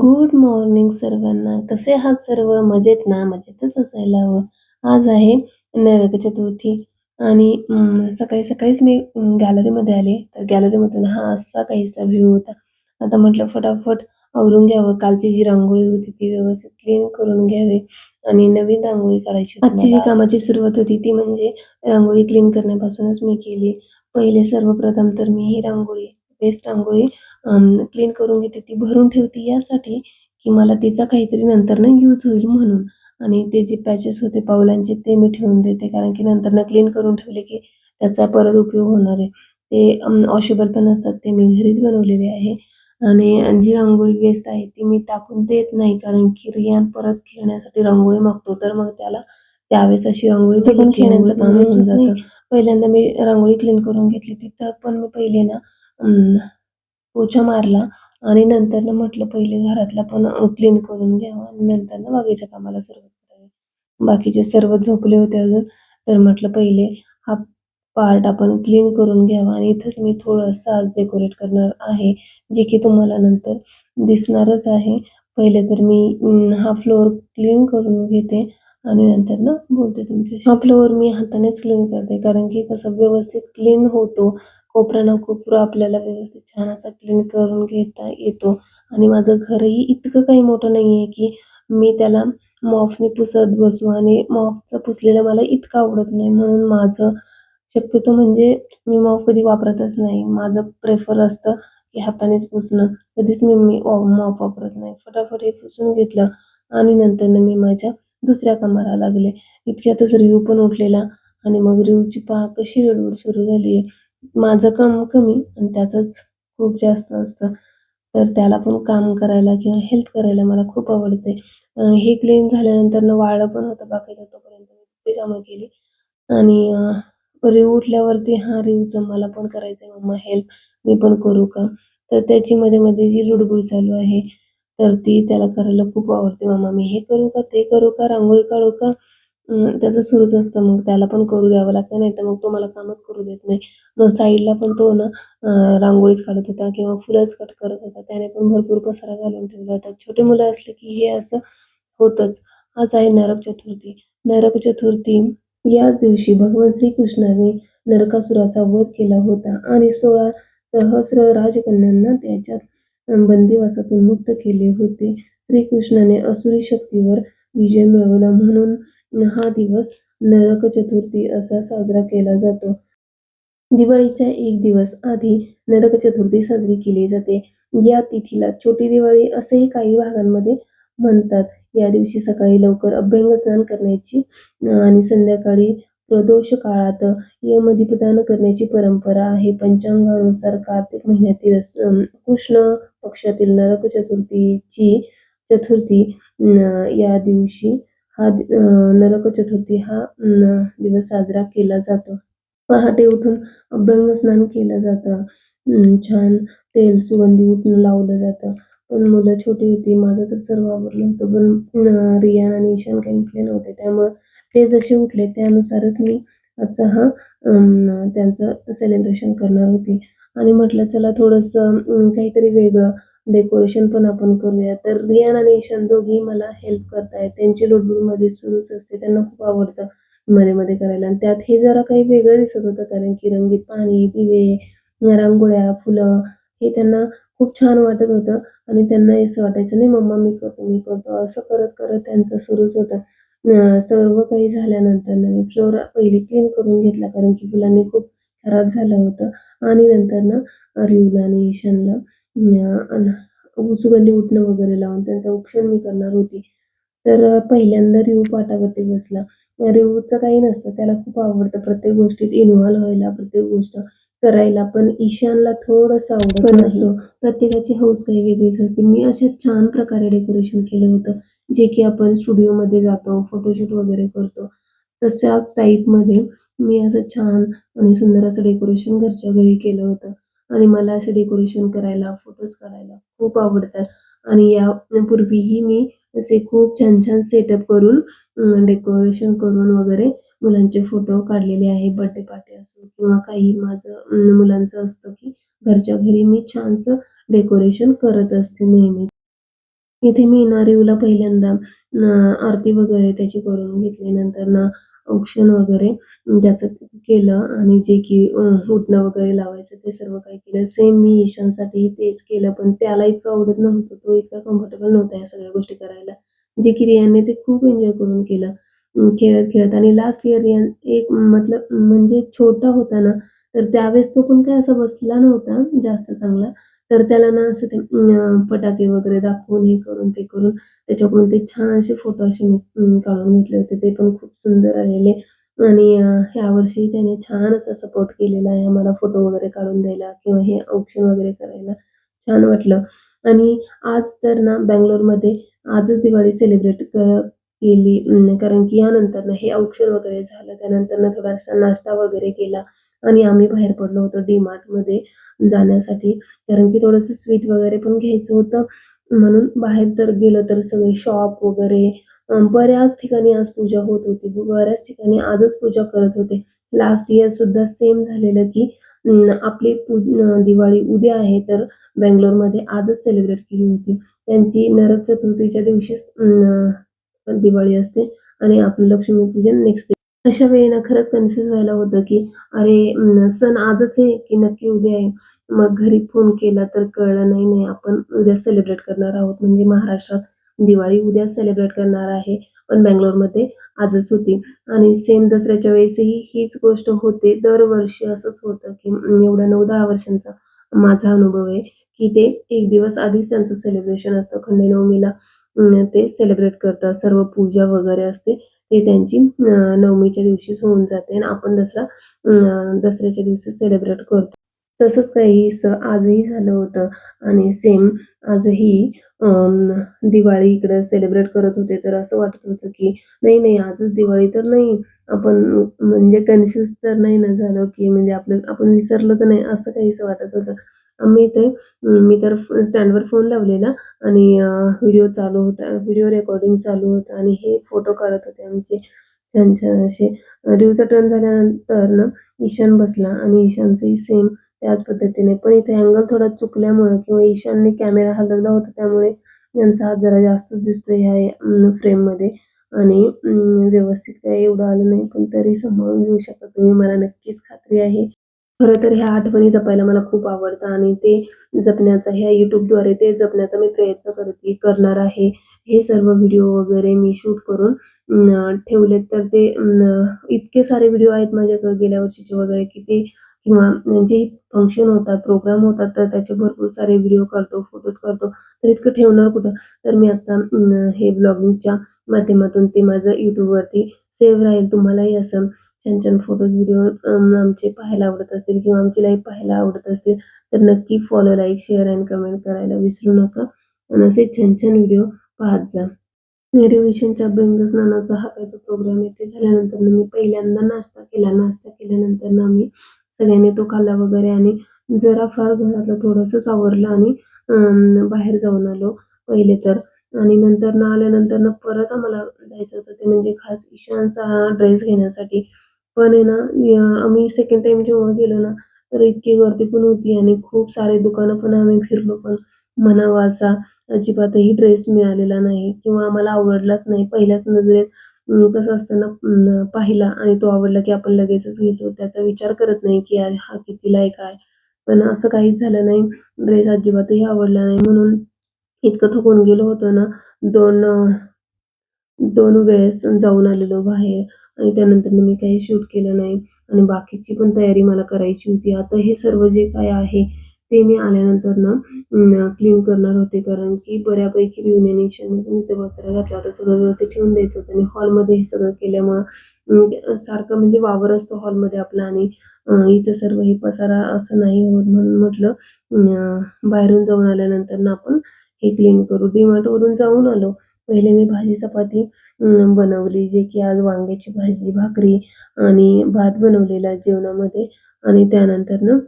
Good morning सर्वांना. कसे आहात सर्व? मजेत ना? मजेतच असायला हवं. आज आहे नरक चतुर्थी आणि सकाळी सकाळीच मी गॅलरीमध्ये आले. तर गॅलरीमधून हा असा काहीसा व्ह्यू होता. आता म्हटलं फटाफट आवरून घ्यावं. कालची जी रांगोळी होती ती व्यवस्थित क्लीन करून घ्यावी आणि नवीन रांगोळी काढायची आजची जी कामाची सुरुवात होती ती म्हणजे रांगोळी क्लीन करण्यापासूनच मी केली. पहिले सर्वप्रथम तर मी ही रांगोळी बेस्ट रांगोळी क्लीन करून घेते ती भरून ठेवते. यासाठी की मला तिचा काहीतरी नंतर ना यूज होईल म्हणून. आणि ते जे पॅचेस होते पावलांचे ते मी ठेवून देते. कारण की नंतर ना क्लीन करून ठेवले की त्याचा परत उपयोग होणार आहे. ते वॉशेबल पण असतात. ते मी घरीच बनवलेले आहे. आणि जी रांगोळी वेस्ट आहे ती मी टाकून देत नाही. कारण की रियान परत खेळण्यासाठी रांगोळी मागतो. तर मग त्याला त्यावेळेस अशी रांगोळीचं पण खेळण्याचं काम होऊन जातं पहिल्यांदा मी रांगोळी क्लीन करून घेतली तिथं पण मी पहिले ना पोछा मारला आणि नंतर न म्हटलं पहिले घरातला पण क्लीन करून घ्यावा आणि नंतर न बागेच्या कामाला सुरुवात करावी. बाकीचे सर्व झोपले होते अजून. तर म्हटलं पहिले हा पार्ट आपण क्लीन करून घ्यावा आणि इथंच मी थोडंसं आज डेकोरेट करणार आहे जे की तुम्हाला नंतर दिसणारच आहे. पहिले तर मी हा फ्लोअर क्लीन करून घेते आणि नंतर ना बोलते तुमच्याशी. हा फ्लोअर मी हातानेच क्लीन करते कारण की कसं व्यवस्थित क्लीन होतो कोपरा ना कोपरा आपल्याला व्यवस्थित छान असा क्लीन करून घेता येतो. आणि माझं घरही इतकं काही मोठं नाही आहे की मी त्याला मॉफने पुसत बसू आणि मॉफचं पुसलेलं मला इतकं आवडत नाही. म्हणून माझं शक्यतो म्हणजे मी मॉफ कधी वापरतच नाही. माझं प्रेफर असतं की हातानेच पुसणं. कधीच मी मी मॉप वापरत नाही. फटाफट हे पुसून घेतलं आणि नंतर मी माझ्या दुसऱ्या कामाला लागले. इतक्यातच रिव्ह्यू पण उठलेला आणि मग रिव्ह्यूची पहा कशी रडवड सुरू झाली आहे माझं काम कमी आणि त्याचंच खूप जास्त असतं. तर त्याला पण काम करायला किंवा हेल्प करायला मला खूप आवडते. हे क्लीन झाल्यानंतर न वाळलं पण होतं बाकीचं तोपर्यंत मी ते कामं केली. आणि रिव उठल्यावरती हा रिवचं मला पण करायचं आहे मम्मा हेल्प मी पण करू का? तर त्याची मध्ये मध्ये जी लुडबुड चालू आहे तर ती त्याला करायला खूप आवडते. मम्मा मी हे करू का? ते करू का? रांगोळी काढू का? त्याचं सुरूच असतं. मग त्याला पण करू द्यावं लागतं. नाही तर मग तो मला कामच करू देत नाही. मग साईडला पण तो ना रांगोळीच काढत होता किंवा फुलंच कट करत होता. त्याने पण भरपूर पसारा घालून ठेवला होता. छोटे मुलं असले की हे असं होतंच. आज आहे नरक चतुर्थी. नरक चतुर्थी या दिवशी भगवान श्रीकृष्णाने नरकासुराचा वध केला होता आणि सोळा सहस्र राजकन्यांना त्याच्यात बंदिवासातून मुक्त केले होते. श्रीकृष्णाने असुरी शक्तीवर विजय मिळवला म्हणून हा दिवस नरक चतुर्थी असा साजरा केला जातो. दिवाळीच्या एक दिवस आधी नरक चतुर्थी साजरी केली जाते. या तिथीला छोटी दिवाळी असेही काही भागांमध्ये म्हणतात. या दिवशी सकाळी लवकर अभ्यंग स्नान करण्याची आणि संध्याकाळी प्रदोष काळात यमदीपदान करण्याची परंपरा आहे. पंचांगानुसार कार्तिक महिन्यातील कृष्ण पक्षातील नरक चतुर्थीची चतुर्थी या दिवशी हा दि- नरक चतुर्थी हा दिवस साजरा केला जातो. पहाटे उठून अभ्यंग स्नान केलं जातं. छान तेल सुगंधी उठणं लावलं जातं. पण मुलं छोटी होती माझं तर सर्व आवडलं होतं. पण रियान आणि ईशान काही उठले नव्हते. त्यामुळं ते जसे उठले त्यानुसारच मी आजचा हा त्यांचं सेलिब्रेशन करणार होती. आणि म्हटलं चला थोडंसं काहीतरी वेगळं डेकोरेशन पण आपण करूया. तर रियान आणि ईशान दोघी मला हेल्प करतायत. त्यांची लुडबुडमध्ये सुरूच असते. त्यांना खूप आवडतं मध्ये मध्ये करायला. आणि त्यात हे जरा काही वेगळं दिसत होतं कारण की रंगीत पाणी दिवे रांगोळ्या फुलं हे त्यांना खूप छान वाटत होतं. आणि त्यांना असं वाटायचं नाही मम्मा मी करतो मी करतो. असं करत करत त्यांचं सुरूच होतं. सर्व काही झाल्यानंतर ना मी फ्लोर पहिली क्लीन करून घेतला कारण की फुलांनी खूप खराब झालं होतं. आणि नंतर ना रिवला आणि ईशानला सुगंधी उठणं वगैरे लावून त्यांचं औक्षण मी करणार होती. तर पहिल्यांदा रिव पाटावरती बसला. रिवूचं काही नसतं त्याला खूप आवडतं प्रत्येक गोष्टीत इन्व्हॉल्व व्हायला प्रत्येक गोष्ट करायला पण ईशानला थोडंसं आवडत पण असो प्रत्येकाची हौस काही वेगळीच असते. मी अशा छान प्रकारे डेकोरेशन केलं होतं जे की आपण स्टुडिओमध्ये जातो फोटोशूट वगैरे करतो. तशाच टाईपमध्ये मी असं छान आणि सुंदर असं डेकोरेशन घरच्या घरी केलं होतं. आणि मला असं डेकोरेशन करायला फोटोज काढायला खूप आवडतात. आणि या पूर्वीही मी असे खूप छान छान सेटअप करून डेकोरेशन करून वगैरे मुलांचे फोटो काढलेले आहे बर्थडे पार्टी असो किंवा काही माझं मुलांचं असतं की घरच्या घरी मी छानसं डेकोरेशन करत असते नेहमी. इथे मी ना पहिल्यांदा आरती वगैरे त्याची करून घेतली नंतर ना औक्षण वगैरे त्याचं केलं आणि जे की अं, उठणं वगैरे लावायचं ते सर्व काही केलं. सेम मी ईशानसाठी तेच केलं पण त्याला इतकं आवडत नव्हतं तो इतका कम्फर्टेबल नव्हता या सगळ्या गोष्टी करायला. जे की रियाने ते खूप एन्जॉय करून केलं खेळत खेळत. आणि लास्ट इयर रियान एक मतलब म्हणजे छोटा होता ना तर त्यावेळेस तो पण काय असा बसला नव्हता जास्त चांगला. तर त्याला ना असं ते फटाके वगैरे दाखवून हे करून ते करून त्याच्याकडून ते छान असे फोटो असे मी काढून घेतले होते. ते पण खूप सुंदर आलेले. आणि यावर्षी त्याने छान असा सपोर्ट केलेला आहे. आम्हाला फोटो वगैरे काढून द्यायला किंवा हे औक्षण वगैरे करायला छान वाटलं. आणि आज तर ना बँगलोरमध्ये आजच दिवाळी सेलिब्रेट केली कारण की यानंतर ना हे औक्षण वगैरे झालं. त्यानंतर ना थोडासा नाश्ता वगैरे केला आणि आम्ही बाहेर पडलो होतो डी मध्ये जाण्यासाठी. कारण की थोडंसं स्वीट वगैरे पण घ्यायचं होतं. म्हणून बाहेर तर गेलो तर सगळे शॉप वगैरे बऱ्याच ठिकाणी आज पूजा होत होती. बऱ्याच ठिकाणी आजच पूजा करत होते. लास्ट इयर सुद्धा सेम झालेलं की आपली पू दिवाळी उद्या आहे तर बेंगलोरमध्ये आजच सेलिब्रेट केली होती. त्यांची नरक चतुर्थीच्या दिवशीच दिवाळी असते आणि आपलं लक्ष्मीपूजन नेक्स्ट डे अशा वेळेनं खरंच कन्फ्यूज व्हायला होतं की अरे सण आजच आहे की नक्की उद्या आहे? मग घरी फोन केला तर कळलं नाही नाही आपण उद्या सेलिब्रेट करणार आहोत. म्हणजे महाराष्ट्रात दिवाळी उद्या सेलिब्रेट करणार आहे. पण बँगलोरमध्ये आजच होती. आणि सेम दसऱ्याच्या वेळेसही हीच गोष्ट होते. दरवर्षी असंच होतं की एवढ्या नऊ दहा वर्षांचा माझा अनुभव आहे की ते एक दिवस आधीच त्यांचं सेलिब्रेशन असतं. खंडेनवमीला ते सेलिब्रेट करतात. सर्व पूजा वगैरे असते. ते त्यांची नवमीच्या दिवशीच होऊन जाते. आणि आपण दसरा दसऱ्याच्या दिवशी सेलिब्रेट करतो. तसंच काही स आजही झालं होतं. आणि सेम आजही दिवाळी इकडं सेलिब्रेट करत होते. तर असं वाटत होतं की नाही नाही आजच दिवाळी तर नाही. आपण म्हणजे कन्फ्यूज तर नाही ना झालो की म्हणजे आपलं आपण विसरलो तर नाही असं काहीसं वाटत होतं. आम्ही ते मी तर स्टँडवर फोन लावलेला आणि व्हिडिओ चालू होता व्हिडिओ रेकॉर्डिंग चालू होता आणि हे फोटो काढत होते आमचे. छान छान असे रिव्हचा टर्न झाल्यानंतर ना ईशान बसला आणि ईशानचंही सेम त्याच पद्धतीने. पण इथे अँगल थोडा चुकल्यामुळे किंवा ईशानने कॅमेरा हलवला होता त्यामुळे यांचा हात जरा जास्तच दिसतोय ह्या फ्रेममध्ये. आणि व्यवस्थित काही एवढं आलं नाही पण तरी सांभाळून घेऊ शकता तुम्ही. मला नक्कीच खात्री आहे. खरं तर ह्या आठवणी जपायला मला खूप आवडतं आणि ते जपण्याचा ह्या यूट्यूबद्वारे ते जपण्याचा मी प्रयत्न करते करणार आहे. हे सर्व व्हिडिओ वगैरे मी शूट करून ठेवलेत. तर ते इतके सारे व्हिडिओ आहेत माझ्याकडे गेल्या वर्षीचे वगैरे की ते किंवा जे फंक्शन होतात प्रोग्राम होतात तर त्याचे भरपूर सारे व्हिडिओ करतो फोटोज करतो. तर इतकं ठेवणार कुठं? तर मी आता हे ब्लॉगिंगच्या माध्यमातून ते माझं यूट्यूबवरती सेव्ह राहील. तुम्हालाही असं छान छान फोटोज व्हिडिओज आमचे पाहायला आवडत असतील किंवा आमची लाईफ पाहायला आवडत असतील तर नक्की follow like share and comment करायला विसरू नका. आणि असे छान छान व्हिडिओ पाहत जा. रिव्हिशनच्या अभ्यंग स्नानाचा हा प्रोग्राम येथे झाल्यानंतर मी पहिल्यांदा नाश्ता केला. नाश्ता केल्यानंतर ना मी सगळ्यांनी तो खाल्ला वगैरे आणि जरा फार घरातलं थोडसच आवरलं आणि बाहेर जाऊन आलो पहिले तर. आणि नंतर ना आल्यानंतर ना परत आम्हाला जायचं होतं. ते म्हणजे खास ईशानचा ड्रेस घेण्यासाठी. पण आहे ना आम्ही सेकंड टाइम जेव्हा गेलो ना तर इतकी गर्दी पण होती आणि खूप सारे दुकानं पण आम्ही फिरलो पण. म्हणावा असा अजिबातही ड्रेस मिळालेला नाही किंवा आम्हाला आवडलाच नाही. पहिल्याच नजरेत कसं असतं ना पाहिला आणि तो आवडला की आपण लगेचच घेतो. त्याचा विचार करत नाही की यार हा कितीला आहे काय? पण असं काहीच झालं नाही. ड्रेस अजिबातही आवडला नाही. म्हणून इतकं थकून गेलो होतो ना दोन दोन वेळेस जाऊन आलेलो बाहेर. आणि त्यानंतर मी काही शूट केलं नाही. आणि बाकीची पण तयारी मला करायची होती. आता हे सर्व जे काय आहे ते मी आल्यानंतर ना क्लीन करणार होते. कारण की बऱ्यापैकी रियुनियनेशन इथे बसरा घातला होता. सगळं व्यवस्थित ठेवून द्यायचं होतं. आणि हॉलमध्ये हे सगळं केल्यामुळं सारखं म्हणजे वावर असतो हॉलमध्ये आपला. आणि इथं सर्व हे पसारा असं नाही होत म्हणून म्हटलं बाहेरून जाऊन आल्यानंतर ना आपण हे क्लीन करू. वरून जाऊन आलो. पहिले मी भाजी चपाती बनवली जे की आज वांग्याची भाजी भाकरी आणि भात बनवलेला जेवणामध्ये. आणि त्यानंतर ना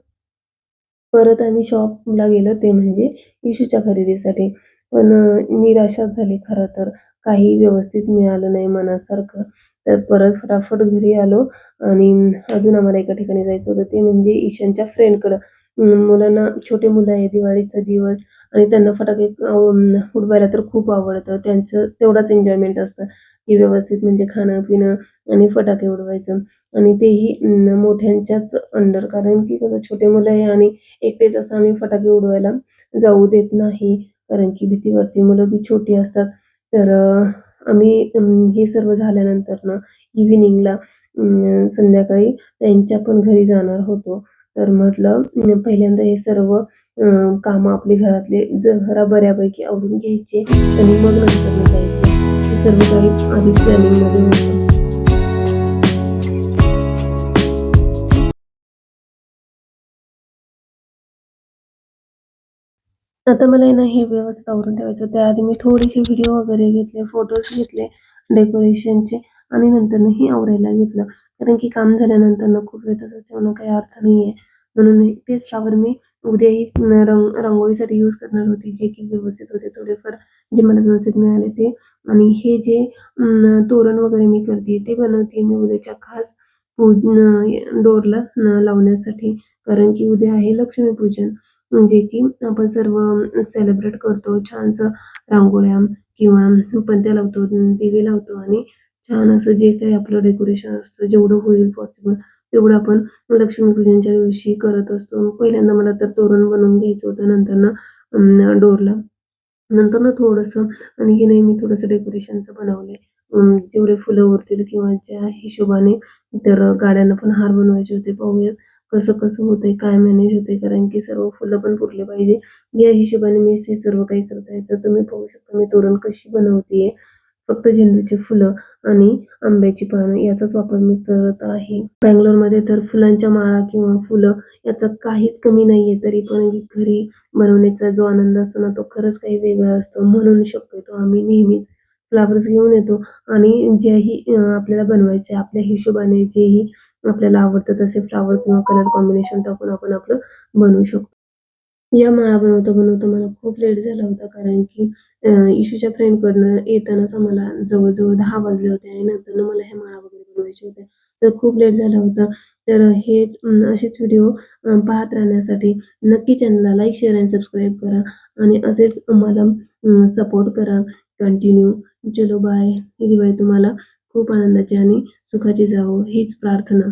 परत आम्ही शॉपला गेलो ते म्हणजे इशूच्या खरेदीसाठी. पण निराशाच झाली खरं तर. काही व्यवस्थित मिळालं नाही मनासारखं. तर परत फटाफट घरी आलो आणि अजून आम्हाला एका ठिकाणी जायचं होतं. ते म्हणजे ईशानच्या फ्रेंडकडं मुलांना छोटे मुलं आहे दिवाळीचा दिवस आणि त्यांना फटाके उडवायला तर खूप आवडतं. त्यांचं तेवढाच एन्जॉयमेंट असतं. की व्यवस्थित म्हणजे खाणं पिणं आणि फटाके उडवायचं. आणि तेही मोठ्यांच्याच अंडर कारण की कसं छोटे मुलं आहे आणि एकटेच असं आम्ही फटाके उडवायला जाऊ देत नाही. कारण की भीती वाटते मुलं बी छोटी असतात. तर आम्ही हे सर्व झाल्यानंतर ना इव्हिनिंगला संध्याकाळी त्यांच्या पण घरी जाणार होतो. तर म्हटलं पहिल्यांदा हे सर्व कामं आपली घरातले जरा बऱ्यापैकी आवडून घ्यायचे आणि मग नंतर जायचे. सर्व काही आधीच प्लॅनिंगमध्ये होतं आता मला ना हे व्यवस्थित आवरून ठेवायचं त्याआधी मी थोडेसे व्हिडिओ वगैरे घेतले, फोटोज घेतले डेकोरेशनचे आणि नंतरनं आवरायला घेतलं. कारण की काम झाल्यानंतर ना खूप वेळ तसंच ठेवणं काही अर्थ नाहीये. म्हणून तेच फ्लावर मी उद्याही रंग रांगोळीसाठी यूज करणार होती, जे की व्यवस्थित होते थोडेफार जे मला व्यवस्थित मिळाले ते. आणि हे जे तोरण वगैरे मी करते ते बनवते मी उद्याच्या खास डोरला लावण्यासाठी. कारण की उद्या आहे लक्ष्मीपूजन. जे की आपण सर्व सेलिब्रेट करतो. छानसं रांगोळ्या किंवा पणत्या लावतो, दिवे लावतो आणि छान असं जे काही आपलं डेकोरेशन असतं, जेवढं होईल पॉसिबल तेवढं आपण लक्ष्मीपूजनच्या दिवशी करत असतो. पहिल्यांदा मला तर तोरण बनवून घ्यायचं होतं. नंतर ना डोरला नंतरनं थोडंसं आणि नाही मी थोडंसं डेकोरेशनचं बनवलंय. जेवढे फुलं उरतील किंवा ज्या हिशोबाने तर गाड्यांना पण हार बनवायचे होते. पाहूयात कसं-कसं होतंय, काय मॅनेज होते कारण की सर्व फुलं पण फुटले पाहिजे. या हिशोबाने मी हे सर्व काही करत आहे. तर तुम्ही पाहू शकता मी तोरण कशी बनवतीये. फक्त झेंडूची फुलं आणि आंब्याची पानं याचाच वापर मी करत आहे. बंगलोरमध्ये तर फुलांच्या माळा किंवा फुलं याचा काहीच कमी नाहीये. तरी पण घरी बनवण्याचा जो आनंद असतो ना, तो खरंच काही वेगळा असतो. म्हणून शक्यतो आम्ही नेहमीच फ्लॉवर्स घेऊन येतो आणि ज्याही आपल्याला बनवायचे आपल्या हिशोबाने जेही आपल्याला आवडतं तसे फ्लॉवर किंवा कलर कॉम्बिनेशन टाकून आपण आपलं बनवू शकतो. या माळा बनवता-बनवता मला खूप लेट झाला होता कारण की अ, इशूच्या फ्रेंडकडनं येतानाच आम्हाला जवळ-जवळ दहा वाजले होते आणि नंतर मला ह्या माळा वगैरे बनवायच्या होत्या. तर खूप लेट झाला होता. तर हेच असेच व्हिडिओ पाहत राहण्यासाठी नक्की चॅनलला लाईक, शेअर आणि सबस्क्राईब करा आणि असेच मला सपोर्ट करा कंटिन्यू. चलो बाय. ही दिवाळी तुम्हाला खूप आनंदाची आणि सुखाची जावो हीच प्रार्थना.